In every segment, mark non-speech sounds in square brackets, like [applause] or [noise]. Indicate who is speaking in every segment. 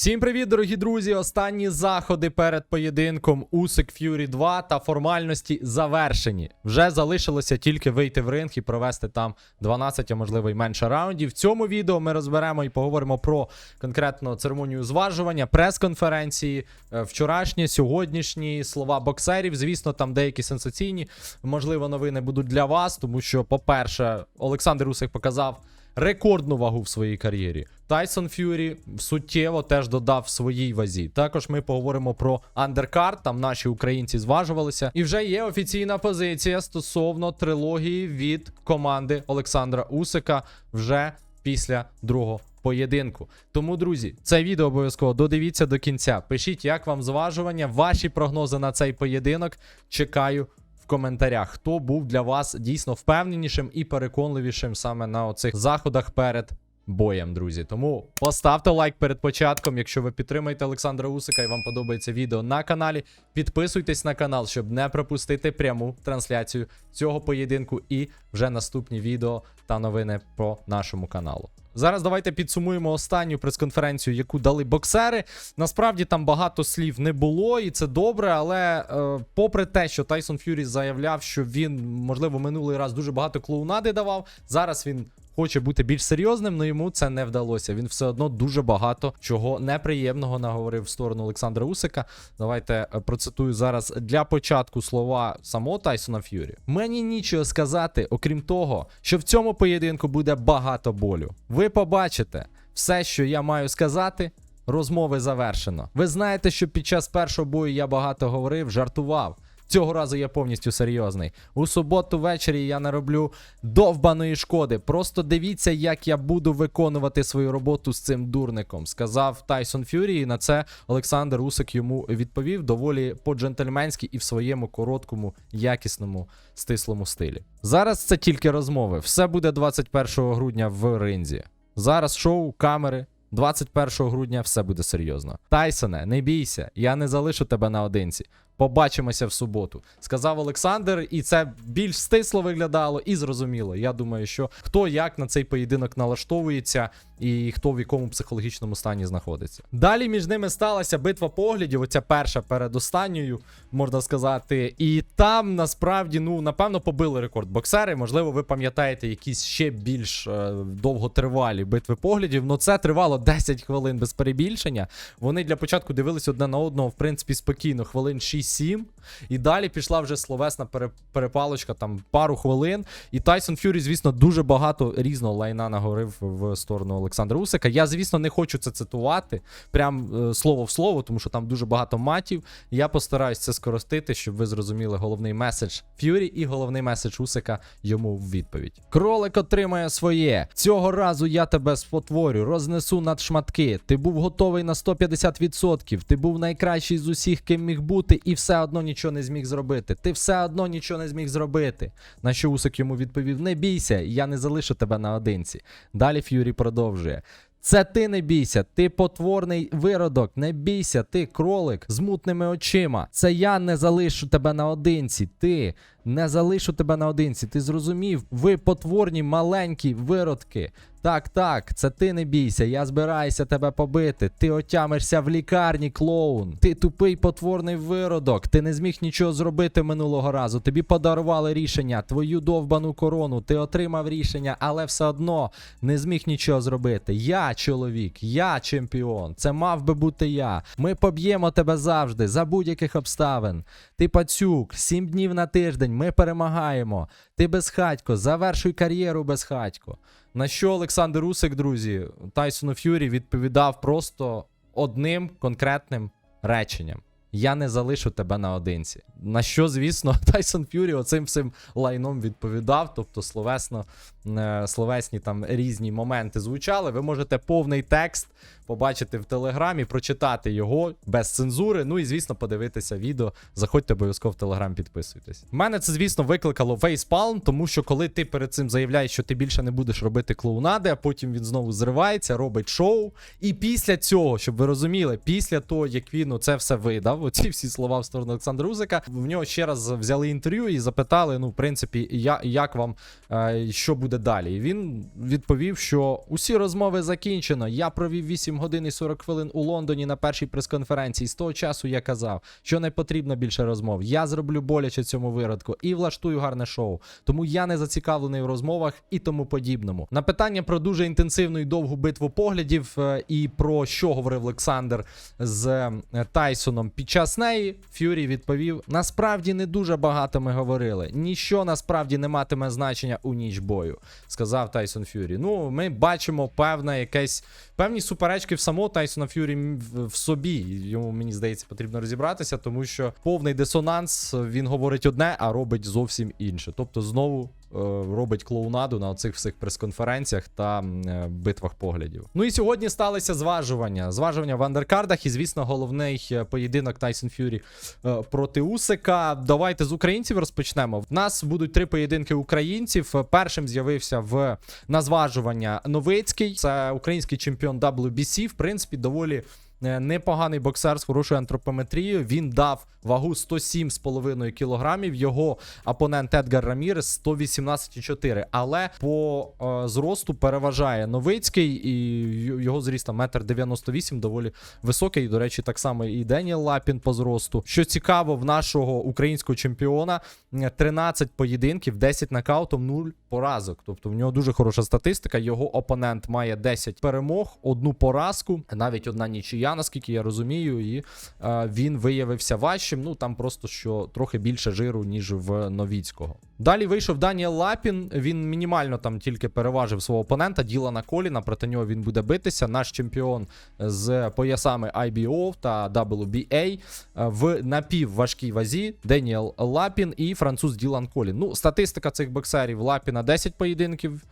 Speaker 1: Всім привіт, дорогі друзі! Останні заходи перед поєдинком Усик Ф'юрі 2 та формальності завершені. Вже залишилося тільки вийти в ринг і провести там 12, а можливо й менше раундів. В цьому відео ми розберемо і поговоримо про конкретно церемонію зважування, прес-конференції, е, вчорашні, сьогоднішні слова боксерів. Звісно, там деякі сенсаційні, можливо, новини будуть для вас, тому що, по-перше, Олександр Усик показав рекордну вагу в своїй кар'єрі. Тайсон Ф'юрі суттєво теж додав в своїй вазі. Також ми поговоримо про андеркарт. Там наші українці зважувалися. І вже є офіційна позиція стосовно трилогії від команди Олександра Усика вже після другого. Поєдинку. Тому, друзі, це відео обов'язково додивіться до кінця. Пишіть, як вам зважування, ваші прогнози на цей поєдинок. Чекаю коментарях, хто був для вас дійсно впевненішим і переконливішим саме на оцих заходах перед боєм, друзі. Тому поставте лайк перед початком, якщо ви підтримаєте Олександра Усика і вам подобається відео на каналі. Підписуйтесь на канал, щоб не пропустити пряму трансляцію цього поєдинку і вже наступні відео та новини по нашому каналу. Зараз давайте підсумуємо останню прес-конференцію, яку дали боксери. Насправді там багато слів не було, і це добре. Але е, попри те, що Тайсон Ф'юрі заявляв, що він, можливо, минулий раз дуже багато клоунади давав. Зараз він хоче бути більш серйозним, але йому це не вдалося. Він все одно дуже багато чого неприємного наговорив в сторону Олександра Усика. Давайте е, процитую зараз для початку слова самого Тайсона Ф'юрі. Мені нічого сказати, окрім того, що в цьому поєдинку буде багато болю. Ви побачите все, що я маю сказати. Розмови завершено. Ви знаєте, що під час першого бою я багато говорив, жартував. Цього разу я повністю серйозний. У суботу ввечері я не роблю довбаної шкоди. Просто дивіться, як я буду виконувати свою роботу з цим дурником, сказав Тайсон Фюрі. І на це Олександр Усик йому відповів доволі по-джентльменськи і в своєму короткому, якісному, стислому стилі. Зараз це тільки розмови. Все буде 21 грудня в ринзі. Зараз шоу, камери. 21 грудня все буде серйозно. Тайсоне, не бійся, я не залишу тебе наодинці. Побачимося в суботу, сказав Олександр, і це більш стисло виглядало і зрозуміло. Я думаю, що хто як на цей поєдинок налаштовується і хто в якому психологічному стані знаходиться. Далі між ними сталася битва поглядів. Оця перша перед останньою, можна сказати. І там насправді, ну напевно, побили рекорд боксери. Можливо, ви пам'ятаєте якісь ще більш е, довготривалі битви поглядів. Ну це тривало 10 хвилин без перебільшення. Вони для початку дивились одне на одного, в принципі, спокійно, хвилин 6-7. І далі пішла вже словесна перепалочка, там пару хвилин. І Тайсон Ф'юрі, звісно, дуже багато різного лайна наговорив в сторону Олександра Усика. Я, звісно, не хочу це цитувати прям е, слово в слово, тому що там дуже багато матів. Я постараюсь це скоростити, щоб ви зрозуміли головний меседж Ф'юрі і головний меседж Усика йому в відповідь. Кролик отримає своє. Цього разу я тебе спотворю, рознесу над шматки. Ти був готовий на 150%. Ти був найкращий з усіх, ким міг бути, і все одно нічого не зміг зробити. Ти все одно нічого не зміг зробити. На що Усик йому відповів: Не бійся, я не залишу тебе наодинці. Далі Ф'юрі продовжує. Це ти не бійся, ти потворний виродок, не бійся, ти кролик з мутними очима. Це я не залишу тебе наодинці. Ти не залишу тебе наодинці. Ти зрозумів? Ви потворні маленькі виродки. Так, так, це ти не бійся, я збираюся тебе побити. Ти отямишся в лікарні, клоун. Ти тупий потворний виродок. Ти не зміг нічого зробити минулого разу. Тобі подарували рішення, твою довбану корону. Ти отримав рішення, але все одно не зміг нічого зробити. Я чоловік, я чемпіон. Це мав би бути я. Ми поб'ємо тебе завжди, за будь-яких обставин. Ти пацюк, сім днів на тиждень. Ми перемагаємо. Ти безхатько, завершуй кар'єру безхатько. На що Олександр Усик, друзі, Тайсону Ф'юрі відповідав просто одним конкретним реченням. Я не залишу тебе наодинці. На що, звісно, [laughs] Тайсон Ф'юрі оцим всім лайном відповідав. Тобто словесно, е, словесні там різні моменти звучали. Ви можете повний текст побачити в телеграмі, прочитати його без цензури. Ну і звісно, подивитися відео. Заходьте обов'язково в телеграм, підписуйтесь. У мене це, звісно, викликало фейспалм, тому що коли ти перед цим заявляєш, що ти більше не будеш робити клоунади, а потім він знову зривається, робить шоу. І після цього, щоб ви розуміли, після того, як він це все видав, сказав оці всі слова в сторону Олександра Усика. В нього ще раз взяли інтерв'ю і запитали: ну, в принципі, я, як вам е, що буде далі. І він відповів, що усі розмови закінчено. Я провів 8 годин і 40 хвилин у Лондоні на першій прес-конференції. З того часу я казав, що не потрібно більше розмов. Я зроблю боляче цьому виродку і влаштую гарне шоу. Тому я не зацікавлений в розмовах і тому подібному. На питання про дуже інтенсивну і довгу битву поглядів е, і про що говорив Олександр з е, Тайсоном під час неї, Ф'юрі відповів: насправді не дуже багато ми говорили. Ніщо насправді не матиме значення у ніч бою, сказав Тайсон Ф'юрі. Ну, ми бачимо певне якесь певні суперечки в самого Тайсона Ф'юрі в- собі. Йому мені здається, потрібно розібратися, тому що повний дисонанс. Він говорить одне, а робить зовсім інше. Тобто, знову робить клоунаду на оцих всіх прес-конференціях та е, битвах поглядів. Ну і сьогодні сталися зважування. Зважування в андеркардах, і звісно, головний е, поєдинок Тайсон Ф'юрі е, проти Усика. Давайте з українців розпочнемо. В нас будуть три поєдинки українців. Е, Першим з'явився в на зважування Новицький. Це український чемпіон WBC. В принципі, доволі. Е, Непоганий боксер з хорошою антропометрією. Він дав вагу 107,5 кілограмів. Його опонент Едгар Рамірес 118,4. Але по е, зросту переважає Новицький, і його зріст там 1,98 м, доволі високий. До речі, так само і Деніел Лапін по зросту. Що цікаво, в нашого українського чемпіона е, 13 поєдинків, 10 нокаутом, 0 поразок. Тобто в нього дуже хороша статистика. Його опонент має 10 перемог, одну поразку, навіть одна нічия, наскільки я розумію, і е, він виявився важчим. Ну там просто що трохи більше жиру, ніж в Новіцького. Далі вийшов Даніел Лапін. Він мінімально там тільки переважив свого опонента Ділана Коліна. Проти нього він буде битися. Наш чемпіон з поясами IBO та WBA е, в напівважкій вазі Деніел Лапін і француз Ділан Колін. Ну, статистика цих боксерів: Лапіна 10 поєдинків,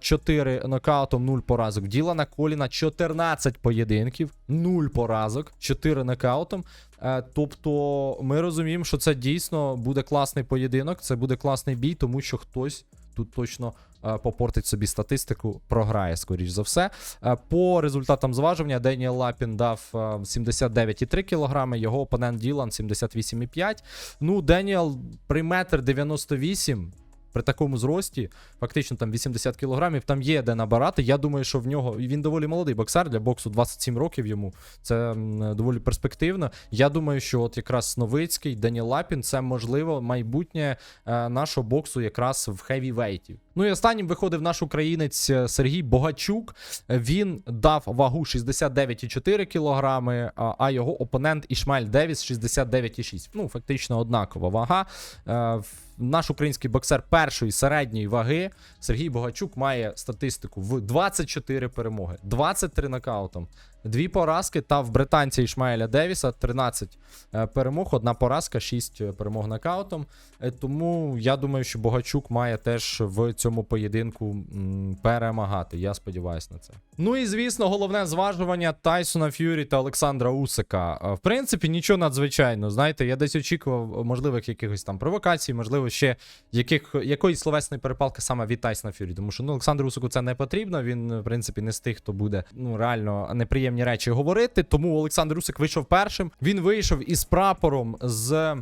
Speaker 1: 4 нокаутом, 0 поразок. Ділана Коліна 14 поєдинків, 0 поразок, 4 нокаутом. Е, Тобто ми розуміємо, що це дійсно буде класний поєдинок, це буде класний бій, тому що хтось тут точно е, попортить собі статистику, програє, скоріш за все. Е, По результатам зважування Деніел Лапін дав е, 79,3 кг, його опонент Ділан 78,5. Ну, Деніел при метр 98 при такому зрості, фактично там 80 кілограмів, там є де набирати. Я думаю, що в нього він доволі молодий боксер для боксу 27 років йому. Це доволі перспективно. Я думаю, що от якраз Новицький, Даніел Лапін це можливо майбутнє е, нашого боксу якраз в хевівейті. Ну і останнім виходив наш українець е, Сергій Богачук. Він дав вагу 69,4 кілограми, а- його опонент Ішмаель Девіс 69,6. Ну, фактично однакова вага. Е, Наш український боксер першої середньої ваги Сергій Богачук має статистику в 24 перемоги, 23 нокаутом, дві поразки. Та в британця Ішмаеля Девіса 13 е, перемог, одна поразка, 6 перемог нокаутом. Е, Тому я думаю, що Богачук має теж в цьому поєдинку перемагати. Я сподіваюся на це. Ну і звісно, головне зважування Тайсона Ф'юрі та Олександра Усика. Е, В принципі, нічого надзвичайного. Знаєте, я десь очікував можливих якихось там провокацій, можливо, ще яких, якоїсь словесної перепалки саме від Тайсона Ф'юрі. Тому що ну, Олександру Усику це не потрібно. Він, в принципі, не з тих, хто буде ну реально неприємні речі говорити. Тому Олександр Усик вийшов першим. Він вийшов із прапором з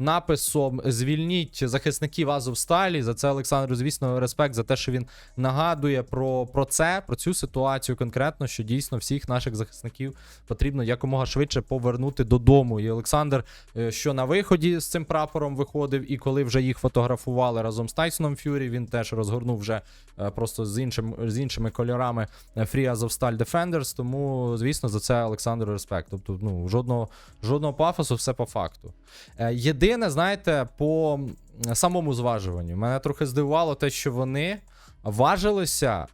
Speaker 1: написом Звільніть захисників Азовсталі. За це Олександру, звісно, респект за те, що він нагадує про, про це, про цю ситуацію конкретно, що дійсно всіх наших захисників потрібно якомога швидше повернути додому. І Олександр, е, що на виході з цим прапором виходив, і коли вже їх фотографували разом з Тайсоном Ф'юрі, він теж розгорнув вже е, просто з іншим з іншими кольорами е, Free Azovstal Defenders. Тому, звісно, за це Олександру респект. Тобто, ну жодного жодного пафосу, все по факту. Е, Єдине, знаєте, по самому зважуванню, мене трохи здивувало те, що вони важилися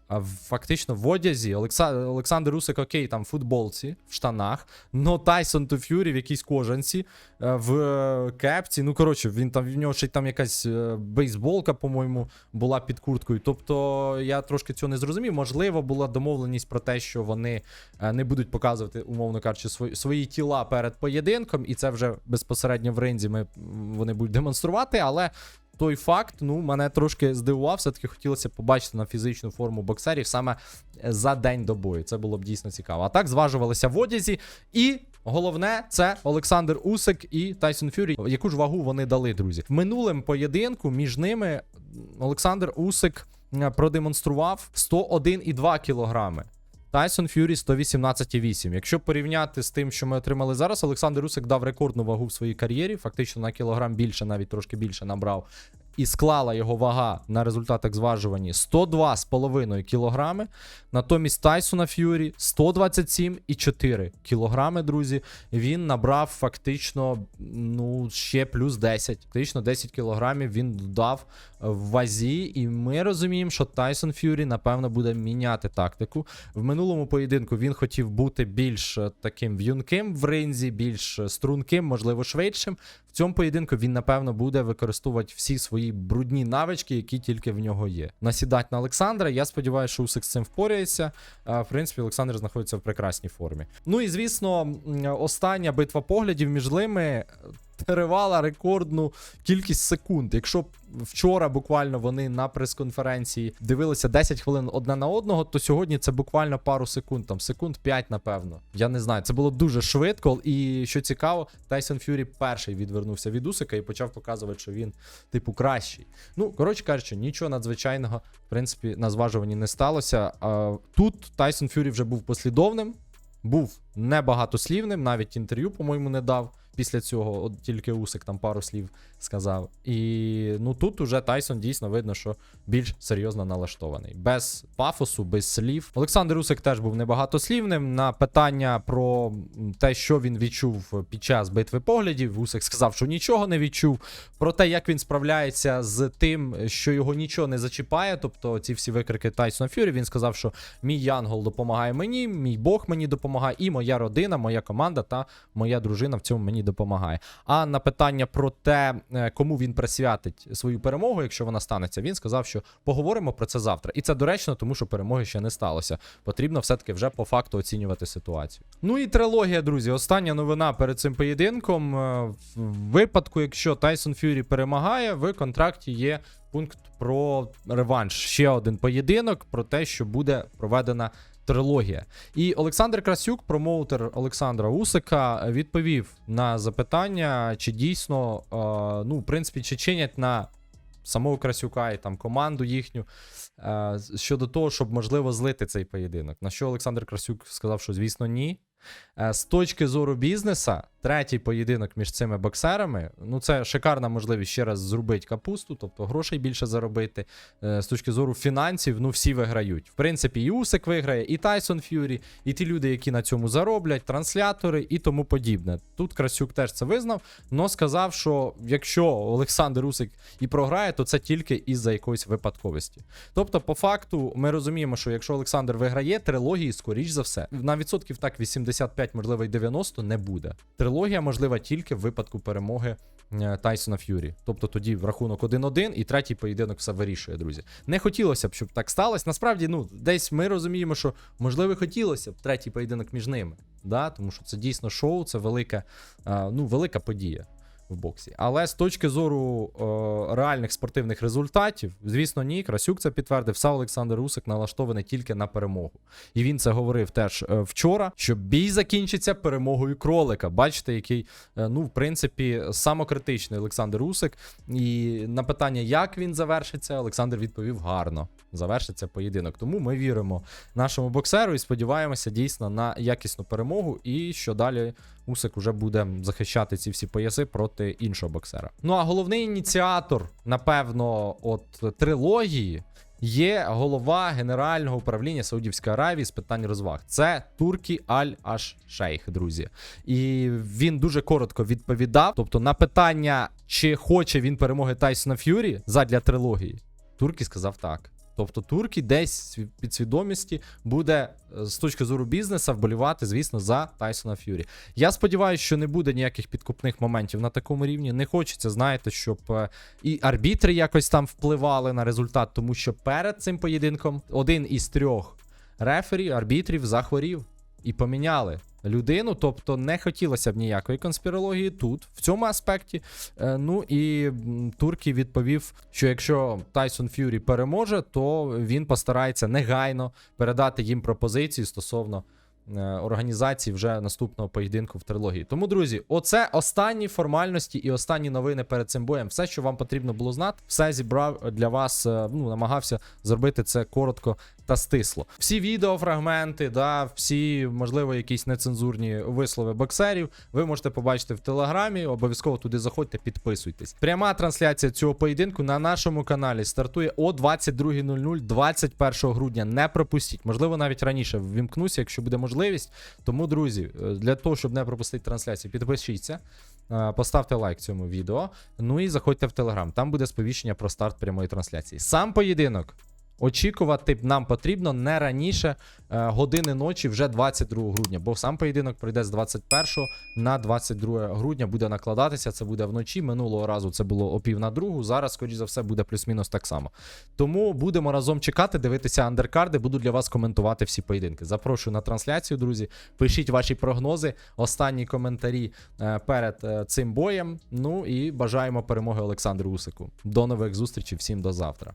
Speaker 1: фактично в одязі. Олекса... Олександр Усик, окей, там в футболці, в штанах, но Тайсон то Ф'юрі в якійсь кожанці, е, в е, кепці. Ну, коротше, він там в нього ще там якась е, бейсболка, по-моєму, була під курткою. Тобто я трошки цього не зрозумів. Можливо, була домовленість про те, що вони не будуть показувати, умовно кажучи, свої, свої тіла перед поєдинком, і це вже безпосередньо в ринзі ми, вони будуть демонструвати, але. Той факт, ну, мене трошки здивував. Все-таки хотілося побачити на фізичну форму боксерів саме за день до бою. Це було б дійсно цікаво. А так зважувалися в одязі. І Головне це Олександр Усик і Тайсон Фюрі. Яку ж вагу вони дали, друзі? В минулому поєдинку між ними Олександр Усик е, продемонстрував 101,2 кілограми. Тайсон Фюрі 118,8. Якщо порівняти з тим, що ми отримали зараз, Олександр Усик дав рекордну вагу в своїй кар'єрі, фактично на кілограм більше, навіть трошки більше набрав. І склала його вага на результатах зважувані 102,5 кілограми. Натомість Тайсона Ф'юрі 127,4 кілограми, друзі. Він набрав фактично ну, ще плюс 10. Фактично 10 кілограмів він додав в вазі. І ми розуміємо, що Тайсон Ф'юрі, напевно, буде міняти тактику. В минулому поєдинку він хотів бути більш е, таким в'юнким в ринзі, більш е, струнким, можливо, швидшим. В цьому поєдинку він, напевно, буде використовувати всі свої брудні навички, які тільки в нього є. Насідать на Олександра. Я сподіваюся, що Усик з цим впорається. В принципі, Олександр знаходиться в прекрасній формі. Ну і звісно, остання битва поглядів між ними тривала рекордну кількість секунд. Якщо б вчора буквально вони на прес-конференції дивилися 10 хвилин одне на одного, то сьогодні це буквально пару секунд, там секунд 5, напевно. Я не знаю. Це було дуже швидко. І що цікаво, Тайсон Фюрі перший відвернувся від Усика і почав показувати, що він, типу, кращий. Ну, коротше кажучи, нічого надзвичайного, в принципі, на зважуванні не сталося. Тут Тайсон Фюрі вже був послідовним, був небагатослівним, навіть інтерв'ю, по-моєму, не дав. Після цього от тільки Усик там пару слів сказав. І ну тут уже Тайсон дійсно видно, що більш серйозно налаштований. Без пафосу, без слів. Олександр Усик теж був небагатослівним. На питання про те, що він відчув під час битви поглядів. Усик сказав, що нічого не відчув. Про те, як він справляється з тим, що його нічого не зачіпає. Тобто ці всі викрики Тайсона Фюрі. Він сказав, що мій Янгол допомагає мені, мій Бог мені допомагає, і моя родина, моя команда та моя дружина в цьому мені допомагає. А на питання про те, кому він присвятить свою перемогу, якщо вона станеться, він сказав, що поговоримо про це завтра. І це доречно, тому що перемоги ще не сталося. Потрібно все-таки вже по факту оцінювати ситуацію. Ну і трилогія, друзі. Остання новина перед цим поєдинком. Е, В випадку, якщо Тайсон Фюрі перемагає, в контракті є пункт про реванш. Ще один поєдинок про те, що буде проведена трилогія. І Олександр Красюк, промоутер Олександра Усика, відповів на запитання, чи дійсно, е, ну, в принципі, чи чинять на самого Красюка і там команду їхню е, щодо того, щоб можливо злити цей поєдинок. На що Олександр Красюк сказав, що звісно ні. Е, З точки зору бізнеса, третій поєдинок між цими боксерами. Ну, це шикарна можливість ще раз зробити капусту, тобто грошей більше заробити. Е, З точки зору фінансів, ну всі виграють. В принципі, і Усик виграє, і Тайсон Ф'юрі, і ті люди, які на цьому зароблять, транслятори і тому подібне. Тут Красюк теж це визнав, але сказав, що якщо Олександр Усик і програє, то це тільки із-за якоїсь випадковості. Тобто, по факту, ми розуміємо, що якщо Олександр виграє, трилогії, скоріш за все, на відсотків так 85, можливо, і 90 не буде. Трилогія можлива тільки в випадку перемоги е, Тайсона Ф'юрі. Тобто тоді в рахунок 1-1 і третій поєдинок все вирішує, друзі. Не хотілося б, щоб так сталося. Насправді, ну, десь ми розуміємо, що можливо хотілося б третій поєдинок між ними. Да? Тому що це дійсно шоу, це велика, е, ну, велика подія в боксі. Але з точки зору е, реальних спортивних результатів, звісно, ні. Красюк це підтвердив. Сам Олександр Усик налаштований тільки на перемогу. І він це говорив теж е, вчора, що бій закінчиться перемогою кролика. Бачите, який, е, ну, в принципі, самокритичний Олександр Усик. І на питання, як він завершиться, Олександр відповів гарно. Завершиться поєдинок. Тому ми віримо нашому боксеру і сподіваємося дійсно на якісну перемогу. І що далі Усик уже буде захищати ці всі пояси проти іншого боксера. Ну а головний ініціатор, напевно, от трилогії. Є голова Генерального управління Саудівської Аравії з питань розваг. Це Туркі Аль Аш Шейх, друзі. І він дуже коротко відповідав. Тобто, на питання, чи хоче він перемоги Тайсона Ф'юрі задля трилогії, Туркі сказав так. Тобто турки десь в підсвідомості буде е, з точки зору бізнеса вболівати, звісно, за Тайсона Ф'юрі. Я сподіваюся, що не буде ніяких підкупних моментів на такому рівні. Не хочеться, знаєте, щоб е, і арбітри якось там впливали на результат, тому що перед цим поєдинком один із трьох рефері, арбітрів захворів і поміняли людину. Тобто не хотілося б ніякої конспірології тут, в цьому аспекті. Е, Ну і Туркі відповів, що якщо Тайсон Ф'юрі переможе, то він постарається негайно передати їм пропозиції стосовно е, організації вже наступного поєдинку в трилогії. Тому, друзі, оце останні формальності і останні новини перед цим боєм. Все, що вам потрібно було знати, все зібрав для вас. е, Ну, намагався зробити це коротко та стисло. Всі відеофрагменти, да, всі, можливо, якісь нецензурні вислови боксерів. Ви можете побачити в телеграмі. Обов'язково туди заходьте, підписуйтесь. Пряма трансляція цього поєдинку на нашому каналі стартує о 22.00 21 грудня. Не пропустіть. Можливо, навіть раніше ввімкнуся, якщо буде можливість. Тому, друзі, е, для того, щоб не пропустити трансляцію, підпишіться. е, Поставте лайк цьому відео. Ну і заходьте в Телеграм. Там буде сповіщення про старт прямої трансляції. Сам поєдинок Очікувати нам потрібно не раніше е, години ночі, вже 22 грудня, бо сам поєдинок пройде з 21 на 22 грудня. Буде накладатися. Це буде вночі. Минулого разу це було о пів на другу. Зараз, скоріш за все, буде плюс-мінус так само. Тому будемо разом чекати, дивитися андеркарди. Буду для вас коментувати всі поєдинки. Запрошую на трансляцію, друзі. Пишіть ваші прогнози, останні коментарі е, перед е, цим боєм. Ну і бажаємо перемоги Олександру Усику. До нових зустрічей, всім до завтра.